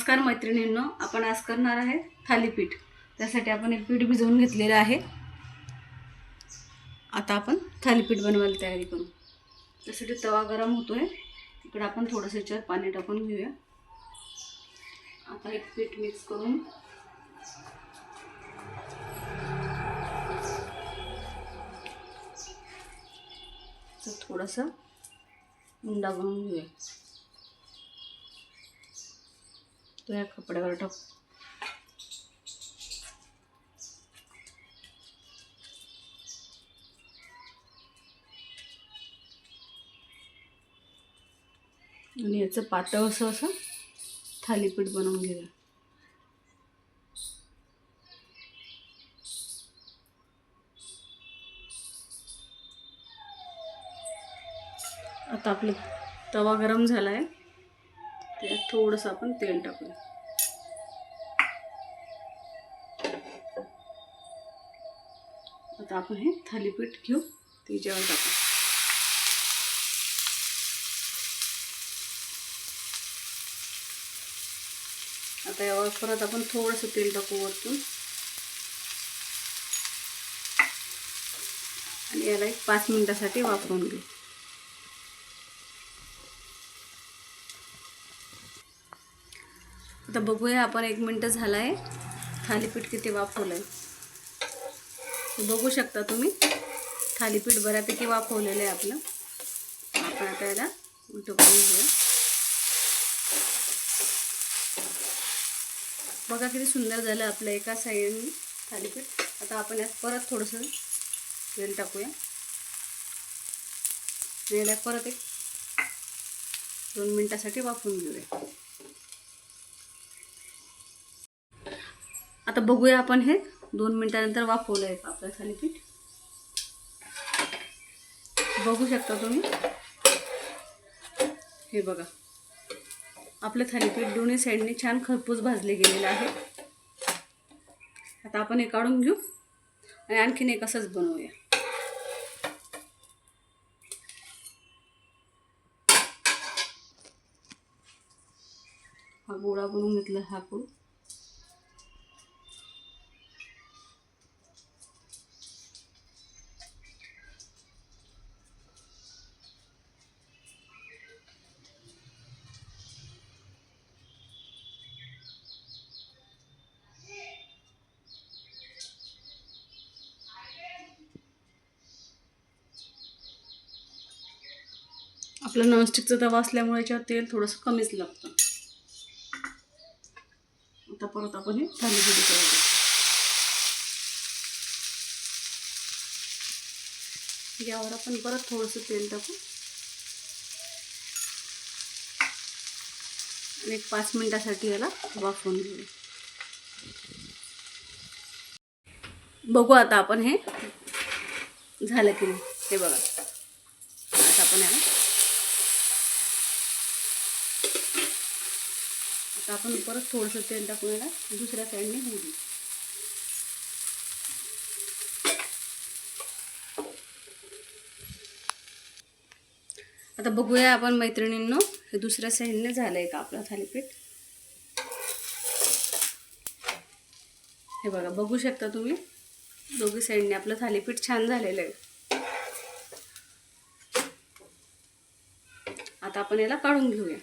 नमस्कार मैत्रिणींनो आपण आज करणार आहे थालीपीठ. त्यासाठी आपण एक पीठ भिजवून घेतलेलं आहे. आता आपण थालीपीठ बनवायला तयारी करू. त्यासाठी तवा गरम होतो आहे इकडं आपण थोडंसं याच्यावर पाणी टाकून घेऊया. आता एक पीठ मिक्स करून तर थोडंसं उंडा बनवून घेऊया. तो या कपड्यावर टाक. आणि याचं पातळ असं असं थालीपीठ बनवून घेऊया. आता आपलं तवा गरम झाला आहे त्यात थोडंसं आपण तेल टाकूया. आता आपण हे थालीपीठ घेऊ. त्याच्यावर टाकू. आता यावर परत आपण थोडंसं तेल टाकू वरतून. आणि याला एक पाच मिनिटासाठी वापरून घेऊ. आता बघूया आपण एक मिनटं झालं आहे थालीपीठ किती वापरलं आहे बघू शकता तुम्ही. थालीपीठ बऱ्यापैकी वाफवलेलं आहे आपलं. आपण आता याला उलटं करून घेऊया. बघा किती सुंदर झालं आपलं एका साईडने थालीपीठ आता आपण यात परत थोडंसं तेल टाकूया. आणि याला परत एक दोन मिनटासाठी वाफवून घेऊया. आता बघूया आपण हे दोन मिनटानंतर वाफवलं आहे आपलं थालीपीठ. बघू शकता तुम्ही. हे बघा. आपलं थालीपीठ दोन्ही साईडने छान खरपूस भाजले गेलेलं आहे. आता आपण हे काढून घेऊ आणि आणखीन एक असंच बनवूया. हा गोळा बनवून घेतला हा गुळ आपला नॉनस्टिकचा तवा असल्यामुळे याच्यावर तेल थोडंसं कमीच लागतं. आता परत आपण हे थालीपीठ करायचं यावर आपण परत थोडंसं तेल टाकू. आणि एक पाच मिनिटासाठी याला वाफवून घेऊ. बघू आता आपण हे झालं की नाही. हे बघा. आता आपण याला आता आपण परत थोडंसं तेल टाकून याला दुसऱ्या साईडने होऊ देऊ आता बघूया आपण मैत्रिणींनो हे दुसऱ्या साईडने झालं आहे का आपलं थालीपीठ? हे बघा बघू शकता तुम्ही? दोघी साईडने आपलं थालीपीठ छान झालेलं आहे. आता आपण याला काढून घेऊया.